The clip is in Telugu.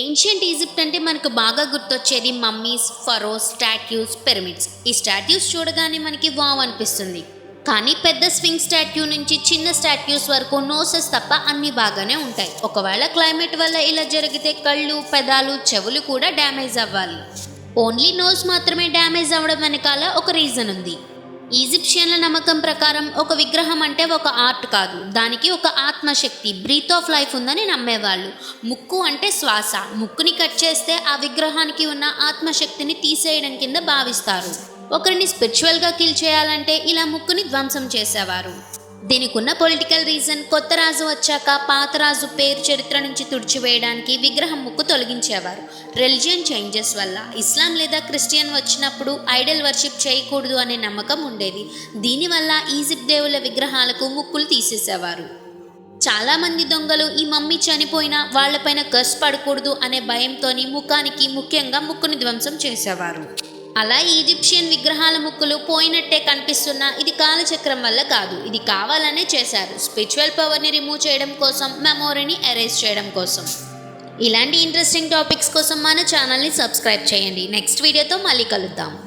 ఏన్షియంట్ ఈజిప్ట్ అంటే మనకు బాగా గుర్తొచ్చేది మమ్మీస్ ఫరోస్ స్టాట్యూస్ పిరమిడ్స్ ఈ స్టాట్యూస్ చూడగానే మనకి వావ్ అనిపిస్తుంది. కానీ పెద్ద స్వింగ్ స్టాట్యూ నుంచి చిన్న స్టాట్యూస్ వరకు నోసెస్ తప్ప అన్ని బాగానే ఉంటాయి. ఒకవేళ క్లైమేట్ వల్ల ఇలా జరిగితే కళ్ళు పెదాలు చెవులు కూడా డ్యామేజ్ అవ్వాలి. ఓన్లీ నోస్ మాత్రమే డ్యామేజ్ అవ్వడం వెనకాల ఒక రీజన్ ఉంది. ఈజిప్షియన్ల నమ్మకం ప్రకారం ఒక విగ్రహం అంటే ఒక ఆర్ట్ కాదు. దానికి ఒక ఆత్మశక్తి బ్రీత్ ఆఫ్ లైఫ్ ఉందని నమ్మేవాళ్ళు. ముక్కు అంటే శ్వాస. ముక్కుని కట్ చేస్తే ఆ విగ్రహానికి ఉన్న ఆత్మశక్తిని తీసేయడం కింద భావిస్తారు. ఒకరిని స్పిరిచువల్గా కిల్ చేయాలంటే ఇలా ముక్కుని ధ్వంసం చేసేవారు. దీనికి ఉన్న పొలిటికల్ రీజన్ కొత్త రాజు వచ్చాక పాత రాజు పేరు చరిత్ర నుంచి తుడిచివేయడానికి విగ్రహం ముక్కు తొలగించేవారు. రిలిజియన్ చేంజెస్ వల్ల ఇస్లాం లేదా క్రిస్టియన్ వచ్చినప్పుడు ఐడల్ వర్షిప్ చేయకూడదు అనే నమ్మకం ఉండేది. దీనివల్ల ఈజిప్ట్ దేవుల విగ్రహాలకు ముక్కులు తీసేసేవారు. చాలామంది దొంగలు ఈ మమ్మీ చనిపోయినా వాళ్ళపైన కస్ పడకూడదు అనే భయంతోని ముఖానికి ముఖ్యంగా ముక్కుని ధ్వంసం చేసేవారు. అలా ఈజిప్షియన్ విగ్రహాల ముక్కులు పోయినట్టే కనిపిస్తున్నా ఇది కాలచక్రం వల్ల కాదు. ఇది కావాలనే చేశారు. స్పిరిచువల్ పవర్ని రిమూవ్ చేయడం కోసం మెమోరీని ఎరేజ్ చేయడం కోసం. ఇలాంటి ఇంట్రెస్టింగ్ టాపిక్స్ కోసం మన ఛానల్ని సబ్స్క్రైబ్ చేయండి. నెక్స్ట్ వీడియోతో మళ్ళీ కలుద్దాం.